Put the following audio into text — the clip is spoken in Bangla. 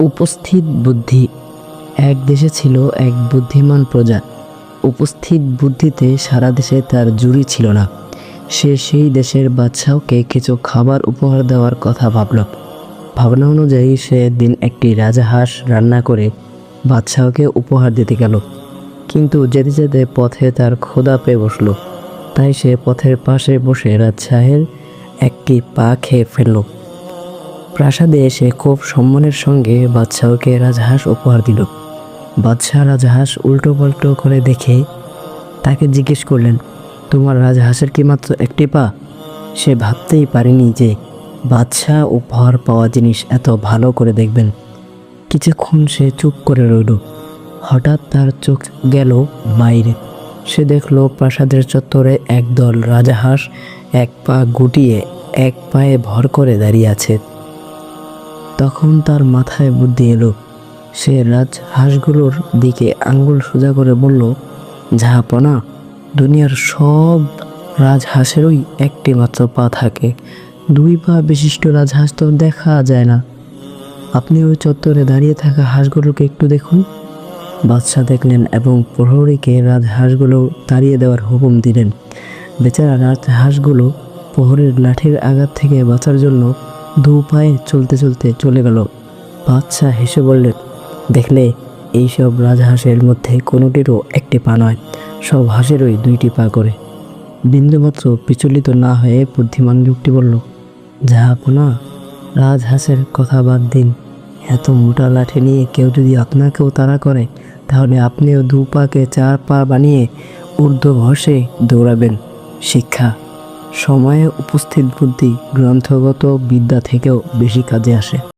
উপস্থিত বুদ্ধি। এক দেশে ছিল এক বুদ্ধিমান প্রজা। উপস্থিত বুদ্ধিতে সারা দেশে তার জুড়ি ছিল না। সে সেই দেশের বাদশাহকে কিছু খাবার উপহার দেওয়ার কথা ভাবল। ভাবনা অনুযায়ী সে দিন একটি রাজাহাঁস রান্না করে বাদশাহকে উপহার দিতে গেল। কিন্তু যেতে যেতে পথে তার ক্ষুধা পেয়ে বসল। তাই সে পথের পাশে বসে রাজশাহের একটি পা খেয়ে ফেলল। প্রাসাদে এসে খুব সম্মানের সঙ্গে বাদশাহকে রাজহাঁস উপহার দিল। বাদশাহ রাজহাঁস উল্টো পাল্টো করে দেখে তাকে জিজ্ঞেস করলেন, তোমার রাজহাঁসের কি মাত্র একটি পা? সে ভাবতেই পারেনি যে বাদশাহ উপহার পাওয়া জিনিস এত ভালো করে দেখবেন। কিছুক্ষণ সে চুপ করে রইল। হঠাৎ তার চোখ গেল বাইরে সে দেখল প্রাসাদের চত্বরে একদল রাজাহাঁস এক পা গুটিয়ে এক পায়ে ভর করে দাঁড়িয়ে আছে। তখন তার মাথায় বুদ্ধি এলো। সে রাজহাঁসগুলোর দিকে আঙ্গুল সোজা করে বলল, ঝাপনা, দুনিয়ার সব রাজহাঁসেরই একটি মাত্র পা থাকে। দুই পা বিশিষ্ট রাজহাঁস তো দেখা যায় না। আপনি ওই চত্বরে দাঁড়িয়ে থাকা হাঁসগুলোকে একটু দেখুন। বাদশাহ দেখলেন এবং প্রহরীকে রাজহাঁসগুলো তাড়িয়ে দেওয়ার হুকুম দিলেন। বেচারা রাজহাঁসগুলো প্রহরীর লাঠির আঘাত থেকে বাঁচার জন্য দু পায়ে চলতে চলতে চলে গেল। বাদশাহ হেসে বললেন, দেখলে, এইসব রাজহাঁসের মধ্যে কোনোটিরও একটি পা নয়। সব হাঁসেরই দুইটি পা করে। বিন্দুমাত্র বিচলিত না হয়ে বুদ্ধিমান লোকটি বলল না রাজহাঁসের কথা বাদ দিন। এত মোটা লাঠি নিয়ে কেউ যদি আপনাকেও তাড়া করে, তাহলে আপনিও দু পাকে চার পা বানিয়ে ঊর্ধ্ব ভসে দৌড়াবেন। শিক্ষা। সময়ে উপস্থিত বুদ্ধি গ্রন্থগত বিদ্যা থেকেও বেশি কাজে আসে।